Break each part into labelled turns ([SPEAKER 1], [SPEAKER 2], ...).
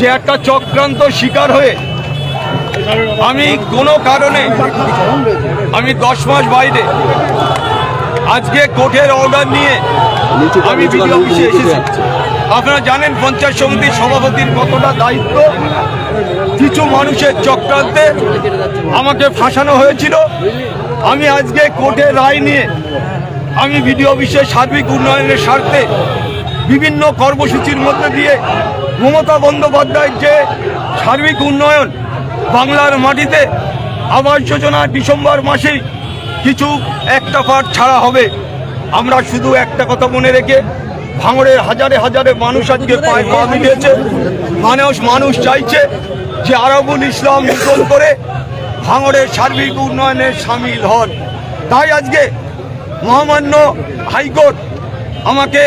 [SPEAKER 1] যে একটা চক্রান্ত শিকার হয়ে আমি কোনো কারণে আমি দশ মাস বাইরে আজকে কোর্টের অর্ডার নিয়ে আমি বিডিও অফিসে এসেছি। আপনারা জানেন পঞ্চায়েত সমিতির সভাপতির কতটা দায়িত্ব? কিছু মানুষের চক্রান্তে আমাকে ফাঁসানো হয়েছিল। আমি আজকে কোর্টের রায় নিয়ে আমি বিডিও অফিসের সার্বিক উন্নয়নের স্বার্থে বিভিন্ন কর্মসূচির মধ্যে দিয়ে মমতা বন্দ্যোপাধ্যায়ের যে সার্বিক উন্নয়ন বাংলার মাটিতে আবাস যোজনা ডিসেম্বর মাসেই কিছু একটা পার্ট ছাড়া হবে। আমরা শুধু একটা কথা মনে রেখে ভাঙড়ের হাজারে হাজারে মানুষ আজকে পায়ে পা মিলিয়েছে। মানুষ মানুষ চাইছে যে আরবুল ইসলাম নতুন করে ভাঙড়ের সার্বিক উন্নয়নে সামিল হন। তাই আজকে মহামান্য হাইকোর্ট আমাকে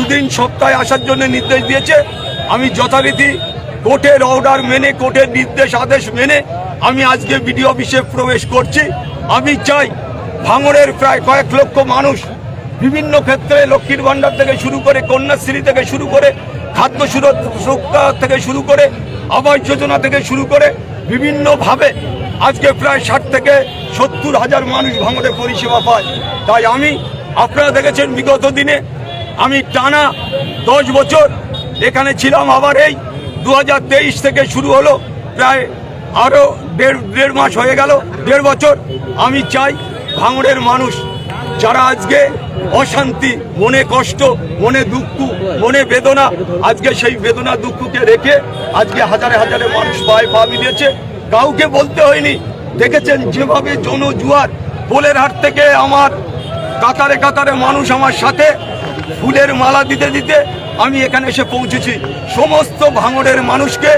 [SPEAKER 1] দুদিন সপ্তাহে আসার জন্য নির্দেশ দিয়েছে। আমি যথারীতি কোর্টের অর্ডার মেনে, কোর্টের নির্দেশ, আদেশ মেনে আমি আজকে বিডিও অফিসে প্রবেশ করছি। আমি চাই ভাঙড়ের প্রায় কয়েক লক্ষ মানুষ বিভিন্ন ক্ষেত্রে লক্ষ্মীর ভাণ্ডার থেকে শুরু করে, কন্যাশ্রী থেকে শুরু করে, খাদ্য সুরক্ষা থেকে শুরু করে, আবাস যোজনা থেকে শুরু করে বিভিন্নভাবে আজকে প্রায় ষাট থেকে সত্তর হাজার মানুষ ভাঙড়ে পরিষেবা পায়। তাই আমি, আপনারা দেখেছেন বিগত দিনে আমি টানা দশ বছর এখানে ছিলাম, আবার এই দু হাজার তেইশ থেকে শুরু হলো, প্রায় আরও দেড় দেড় মাস হয়ে গেল, দেড় বছর। আমি চাই ভাঙড়ের মানুষ, যারা আজকে অশান্তি, মনে কষ্ট, মনে দুঃখ, মনে বেদনা, আজকে সেই বেদনা দুঃখকে রেখে আজকে হাজারে হাজারে মানুষ পায়ে পা মিলিয়েছে। কাউকে বলতে হয়নি। দেখেছেন, যেভাবে জনজুয়ার পোলের হাট থেকে আমার কাতারে কাতারে মানুষ আমার সাথে ফুলের মালা দিতে দিতে আমি এখানে এসে পৌঁছেছি। সমস্ত ভাঙড়ের মানুষকে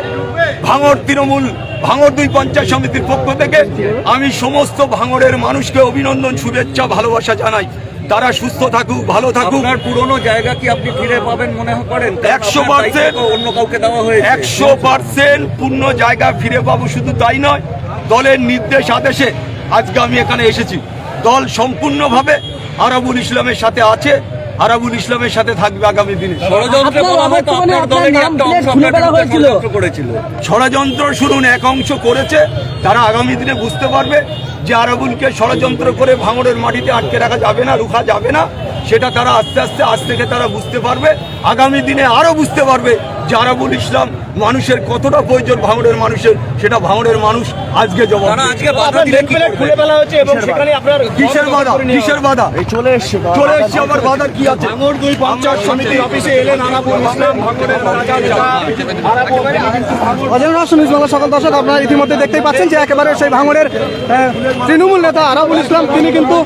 [SPEAKER 1] ভাঙড় তৃণমূল ভাঙড় দুই পঞ্চায়েত সমিতির পক্ষ থেকে আমি সমস্ত ভাঙড়ের মানুষকে অভিনন্দন শুভেচ্ছা ভালোবাসা জানাই। তারা সুস্থ থাকুক ভালো থাকুক।
[SPEAKER 2] আপনার পুরনো জায়গা কি আপনি ফিরে পাবেন মনে করেন?
[SPEAKER 1] 100%
[SPEAKER 2] দায়িত্ব অন্য কাউকে দেওয়া হয়েছে।
[SPEAKER 1] একশো পার্সেন্ট পূর্ণ জায়গা ফিরে পাবো শুধু তাই নয় দলের নির্দেশ আদেশে আজকে আমি এখানে এসেছি। দল সম্পূর্ণভাবে আরাবুল ইসলামের সাথে আছে। আরাবুল ইসলামের সাথে থাকবে আগামী দিনে।
[SPEAKER 2] ষড়যন্ত্র
[SPEAKER 1] শুনুন এক অংশ করেছে তারা আগামী দিনে বুঝতে পারবে যে আরাবুলকে ষড়যন্ত্র করে ভাঙড়ের মাটিতে আটকে রাখা যাবে না রুখা যাবে না। সেটা তারা আস্তে আস্তে আজ থেকে তারা বুঝতে পারবে আগামী দিনে আরও বুঝতে পারবে যে আরাবুল ইসলাম মানুষের কতটা প্রয়োজন ভাঙড়ের মানুষের সেটা ভাঙড়ের মানুষ আজকে জবাব কিসের বাধা? কিসের বাধা?
[SPEAKER 3] চলে এসছে
[SPEAKER 1] চলে এসছে আবার বাধা কি আছে?
[SPEAKER 3] ভাঙড় দুই পঞ্চায়েত সমিতির অফিসে এলেন ইসলাম
[SPEAKER 4] সকল দর্শক আপনারা ইতিমধ্যে দেখতেই পাচ্ছেন যে একেবারে সেই ভাঙড়ের তৃণমূল নেতা আরাবুল ইসলাম তিনি কিন্তু